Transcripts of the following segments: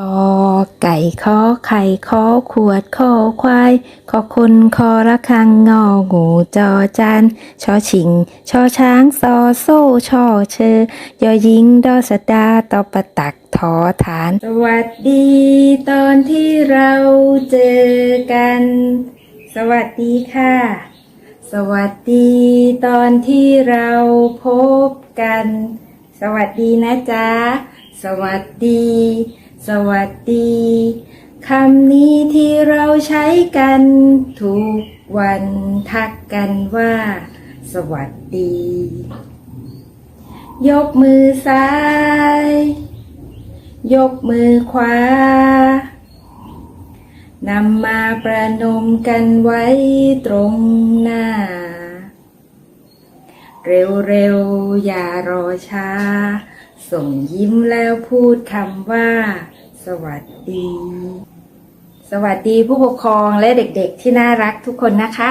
กอไก่ขอไข่ขอขวดขอควายขอคนคอระคังงองูจอจานชอชิงชอช้างซอโซ่ชอเชอยอยิงดอสดาตอปะตักทอฐาน สวัสดีตอนที่เราเจอกัน สวัสดีค่ะ สวัสดีตอนที่เราพบกัน สวัสดีนะจ๊ะ สวัสดี สวัสดีคำนี้ที่เราใช้กันทุกวันทักกันว่า สวัสดี ยกมือซ้าย ยกมือขวานำมาประนมกันไว้ตรงหน้า เร็วๆ อย่ารอช้า ส่งยิ้มแล้วพูดคำว่า สวัสดี สวัสดีผู้ปกครองและเด็กๆที่น่ารักทุกคนนะคะ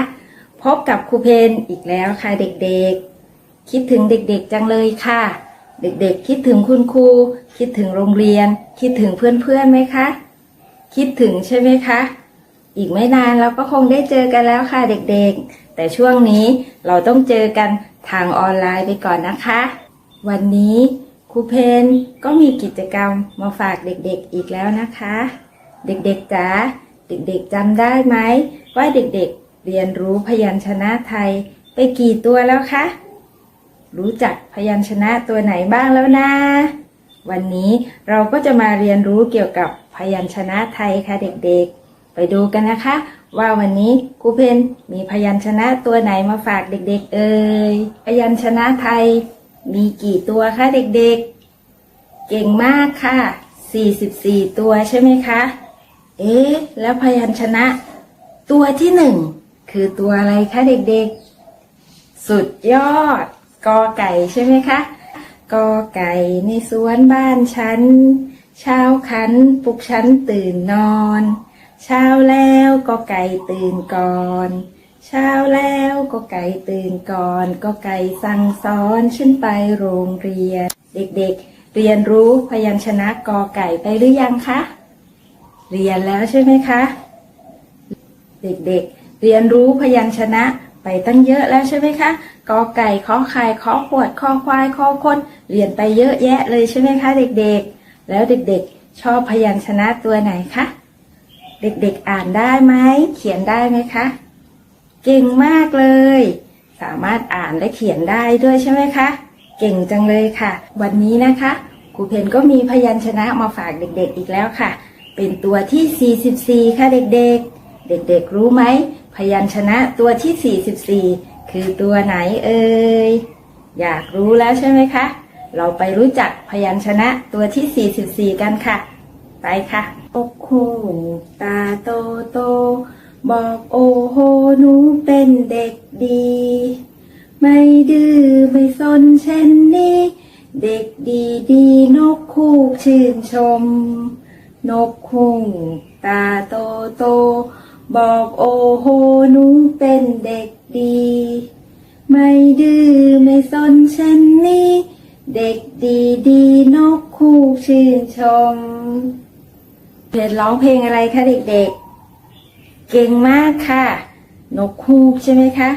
พบกับครูเพนอีกแล้วค่ะเด็กๆ คิดถึงเด็กๆจังเลยค่ะ เด็กๆ คิดถึงคุณครู คิดถึงโรงเรียน คิดถึงเพื่อนๆไหมคะ คิดถึงใช่ไหมคะ อีกไม่นานเราก็คงได้เจอกันแล้วค่ะเด็กๆ แต่ช่วงนี้เราต้องเจอกันทางออนไลน์ไปก่อนนะคะ วันนี้ ครูเพนก็มีกิจกรรมมาฝากเด็กๆอีกแล้วนะคะ เด็กๆจ๋าเด็กๆจำได้ไหมว่าเด็กๆเรียนรู้พยัญชนะไทยไปกี่ตัวแล้วคะ รู้จักพยัญชนะตัวไหนบ้างแล้วนะ วันนี้เราก็จะมาเรียนรู้เกี่ยวกับพยัญชนะไทยค่ะเด็กๆ ไปดูกันนะคะ ว่าวันนี้ครูเพนมีพยัญชนะตัวไหนมาฝากเด็ก ๆ เอ่ยพยัญชนะไทย มีกี่ตัวคะเด็กๆ เก่งมากค่ะ 44 ตัวใช่ไหมคะ เอ๊ะ แล้วพยัญชนะ ตัวที่หนึ่งคือตัวอะไรคะเด็กๆ สุดยอด กอไก่ใช่ไหมคะ กอไก่ในสวนบ้านฉัน เช้าขันปลุกฉันตื่นนอน เช้าแล้วก็ไก่ตื่นก่อน เช้าแล้วก็ไก่ตื่นก่อน ก็ไก่สั่งสอนฉันไปโรงเรียน เด็กๆ เรียนรู้พยัญชนะกอไก่ไปหรือยังคะ เรียนแล้วใช่ไหมคะ เด็กๆ เรียนรู้พยัญชนะไปตั้งเยอะแล้วใช่ไหมคะกอไก่ขอไข่ขอขวดขอควายขอคนเรียนไปเยอะแยะเลยใช่ไหมคะ เด็กๆ แล้วเด็กๆ ชอบพยัญชนะตัวไหนคะ เด็กๆอ่านได้ไหมเขียนได้ไหมคะ เก่งมากเลย สามารถอ่านและเขียนได้ด้วยใช่ไหมคะ เก่งจังเลยค่ะ วันนี้นะคะครูเพนก็มีพยัญชนะมาฝากเด็กๆอีกแล้วค่ะ เป็นตัวที่ 44 ค่ะเด็กๆ เด็กๆรู้ไหม พยัญชนะตัวที่ 44 คือตัวไหนเอ่ย อยากรู้แล้วใช่ไหมคะ เราไปรู้จักพยัญชนะตัวที่ 44 กันค่ะ ไปค่ะอกหูตาโตโต บอกโอ้โหหนูเป็นเด็กดี ไม่ดื้อไม่สนเช่นนี้ เด็กดีดีนกคู่ชื่นชม นกคุ้งตาโตโต บอกโอ้โหหนูเป็นเด็กดี ไม่ดื้อไม่สนเช่นนี้ เด็กดีดีนกคู่ชื่นชมเพลงร้องเพลงอะไรคะเด็กๆ เก่งมากค่ะ นกคูกใช่ไหมคะ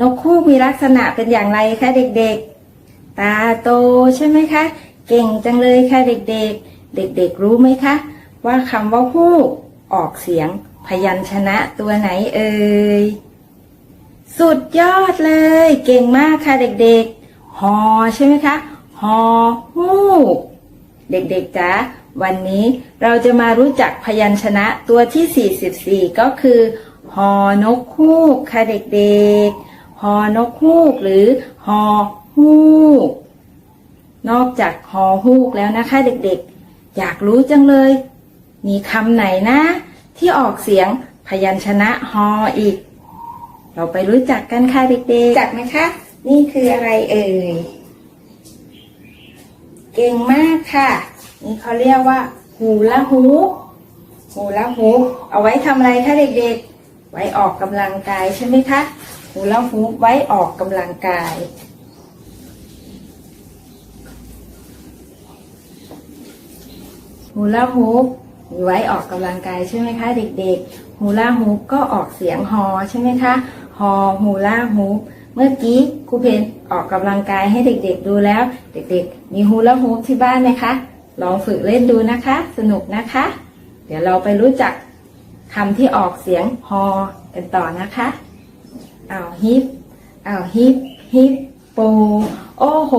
นกคูกมีลักษณะเป็นอย่างไรคะเด็กๆ ตาโตใช่ไหมคะ เก่งจังเลยค่ะเด็กๆ เด็กๆรู้ไหมคะ ว่าคำว่าฮูกออกเสียงพยัญชนะตัวไหนเอ่ย สุดยอดเลย เก่งมากค่ะเด็กๆฮอใช่ไหมคะฮอฮูก เด็กๆจ๊ะ วันนี้เราจะมารู้จักพยัญชนะตัวที่ 44 ก็คือฮอนกฮูกค่ะเด็กๆฮอนกฮูกหรือฮอฮูก นอกจากฮอฮูกแล้วนะคะเด็กๆ อยากรู้จังเลย มีคำไหนนะ ที่ออกเสียงพยัญชนะฮออีก เราไปรู้จักกันค่ะเด็กๆจักไหมคะ นี่คืออะไรเอ่ย เก่งมากค่ะ นี่เขาเรียกว่า หูละหูหูละหูเอาไว้ทำอะไรคะเด็กๆ ไว้ออกกำลังกายใช่ไหมคะ หูละหูไว้ออกกำลังกาย หูละหูไว้ออกกำลังกายใช่ไหมคะ เด็กๆฮูลาฮูก็ออกเสียงฮอใช่ไหมคะฮอฮูลาฮูเมื่อกี้ครูเพนออกกำลังกายให้เด็กๆดูแล้ว เด็กๆ มีฮูลาฮูปที่บ้านไหมคะ ลองฝึกเล่นดูนะคะ สนุกนะคะ เดี๋ยวเราไปรู้จักคำที่ออกเสียงฮอกันต่อนะคะอ้าวฮิปอ้าวฮิปฮิปโป โอ้โห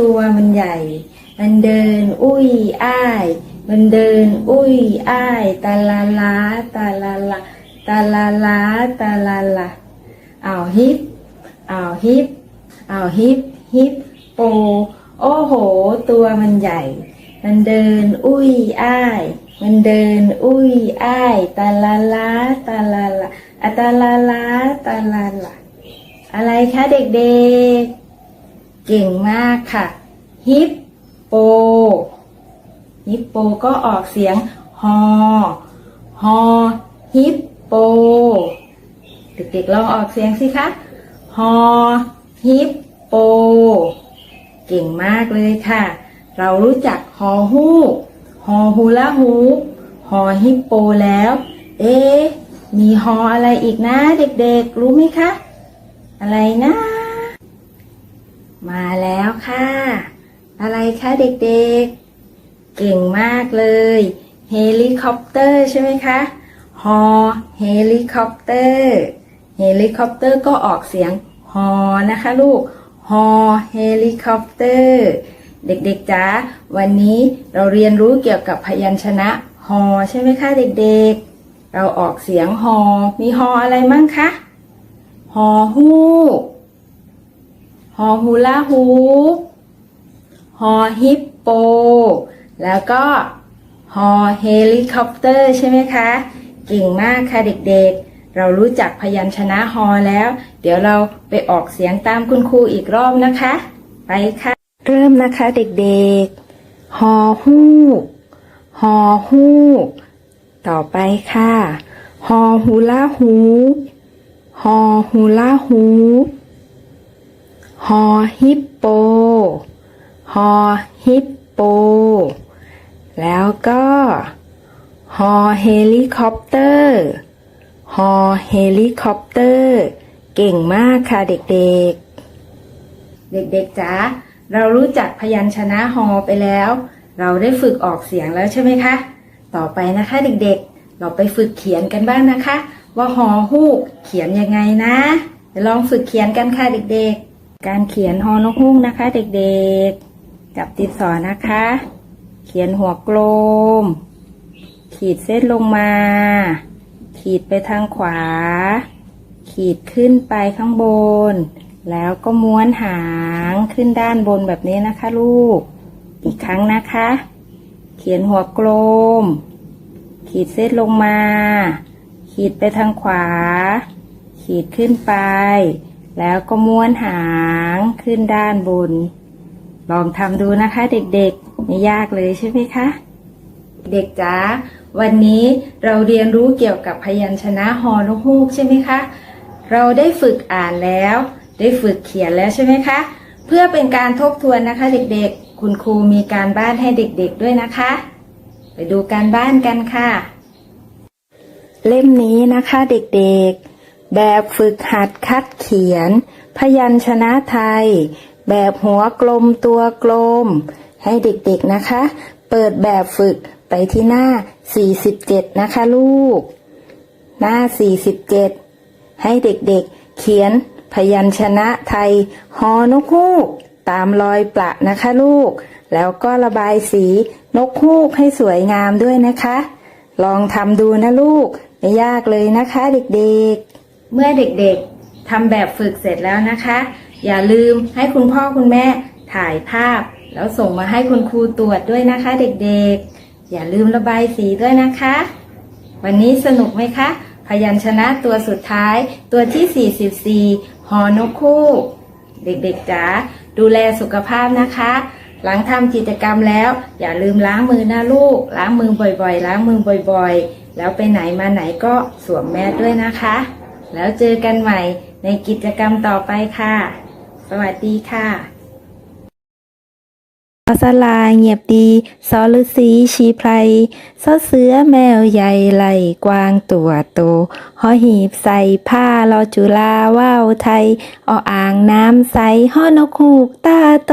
ตัวมันใหญ่ มันเดิน อุ้ยอ้าย มันเดิน อุ้ยอ้ายตาลาลาตาลาลาตาลาลาตาลาลาอ้าวฮิปอ้าวฮิปอ้าวฮิปฮิปโป โอ้โห ตัวมันใหญ่ มันเดินอุ้ยอ้าย มันเดินอุ้ยอ้าย ตาลาลาตาลาลาอะตาลาลาตาลาลาอะไรคะเด็กๆ เก่งมากค่ะ ฮิปโป ฮิปโปก็ออกเสียงฮอ ฮอ ฮิปโป เด็กๆลองออกเสียงสิคะ ฮอ ฮิปโป เก่งมากเลยค่ะ เรารู้จักฮอฮูกฮอฮูลาฮูปฮอฮิปโปแล้ว เอ๊มีฮออะไรอีกนะ เด็กๆ รู้ไหมคะ อะไรนะ มาแล้วค่ะ อะไรคะเด็กๆ เก่งมากเลยเฮลิคอปเตอร์ใช่ไหมคะฮอเฮลิคอปเตอร์เฮลิคอปเตอร์ก็ออกเสียงฮอนะคะลูกฮอเฮลิคอปเตอร์ เด็กๆจ๋าวันนี้เราเรียนรู้เกี่ยวกับพยัญชนะฮอใช่ไหมคะเด็กๆ เราออกเสียงฮอมีฮออะไรมั่งคะฮอฮูกฮอฮูลาฮูปฮอฮิปโป แล้วก็ฮอเฮลิคอปเตอร์ใช่ไหมคะ เก่งมากค่ะเด็กๆเรารู้จักพยัญชนะฮอแล้ว เดี๋ยวเราไปออกเสียงตามคุณครูอีกรอบนะคะ ไปค่ะ เริ่มนะคะเด็กๆฮอฮูกฮอฮูก ต่อไปค่ะฮอฮูลาฮูปฮอฮูลาฮูปฮอฮิปโปฮอฮิปโป แล้วก็ฮอเฮลิคอปเตอร์ฮอเฮลิคอปเตอร์ เก่งมากค่ะเด็กๆ เด็กๆจ๋า เรารู้จักพยัญชนะฮอไปแล้ว เราได้ฝึกออกเสียงแล้วใช่ไหมคะ ต่อไปนะคะเด็กๆ เราไปฝึกเขียนกันบ้างนะคะ ว่าฮอฮูกเขียนยังไงนะลองฝึกเขียนกันค่ะเด็กๆ การเขียนฮอนกฮูกนะคะ เด็กๆ จับติดสอนะคะ เขียนหัวกลม ขีดเส้นลงมา ขีดไปทางขวา ขีดขึ้นไปข้างบน แล้วก็ม้วนหางขึ้นด้านบนแบบนี้นะคะ ลูก อีกครั้งนะคะ เขียนหัวกลม ขีดเส้นลงมา ขีดไปทางขวา ขีดขึ้นไป แล้วก็ม้วนหางขึ้นด้านบน ลองทำดูนะคะเด็กๆ ไม่ยากเลยใช่ไหมคะ เด็กจ๋าวันนี้เราเรียนรู้เกี่ยวกับพยัญชนะฮอนกฮูกใช่ไหมคะ เราได้ฝึกอ่านแล้ว ได้ฝึกเขียนแล้วใช่ไหมคะ เพื่อเป็นการทบทวนนะคะ เด็กๆ คุณครูมีการบ้านให้เด็กๆด้วยนะคะ ไปดูการบ้านกันค่ะ เล่มนี้นะคะเด็กๆ แบบฝึกหัดคัดเขียน พยัญชนะไทย แบบหัวกลมตัวกลม ให้เด็กๆนะคะ เปิดแบบฝึกไปที่หน้า 47 นะคะลูก หน้า 47 ให้เด็กๆ เขียน พยัญชนะไทยฮอนกฮูก ตามรอยประนะคะลูก แล้วก็ระบายสีนกฮูกให้สวยงามด้วยนะคะ ลองทำดูนะลูก ไม่ยากเลยนะคะเด็กๆ เมื่อเด็กๆทำแบบฝึกเสร็จแล้วนะคะ อย่าลืมให้คุณพ่อคุณแม่ถ่ายภาพ แล้วส่งมาให้คุณครูตรวจด้วยนะคะเด็กๆ อย่าลืมระบายสีด้วยนะคะ วันนี้สนุกไหมคะพยัญชนะตัวสุดท้ายตัวที่ 44 หอนกคู่ เด็กๆจ๋าดูแลสุขภาพนะคะ หลังทำกิจกรรมแล้ว อย่าลืมล้างมือนะลูก ล้างมือบ่อยๆ ล้างมือบ่อยๆ แล้วไปไหนมาไหนก็สวมแมสด้วยนะคะ แล้วเจอกันใหม่ในกิจกรรมต่อไปค่ะ สวัสดีค่ะ อสลาเงียบดีสอฤษีชีไพรซอเสือแมวใหญ่ไหลกวางตัวโตหอหีบใส่ผ้ารอจุลาว่าวไทยออ่างน้ำใสหอนกหูกตาโต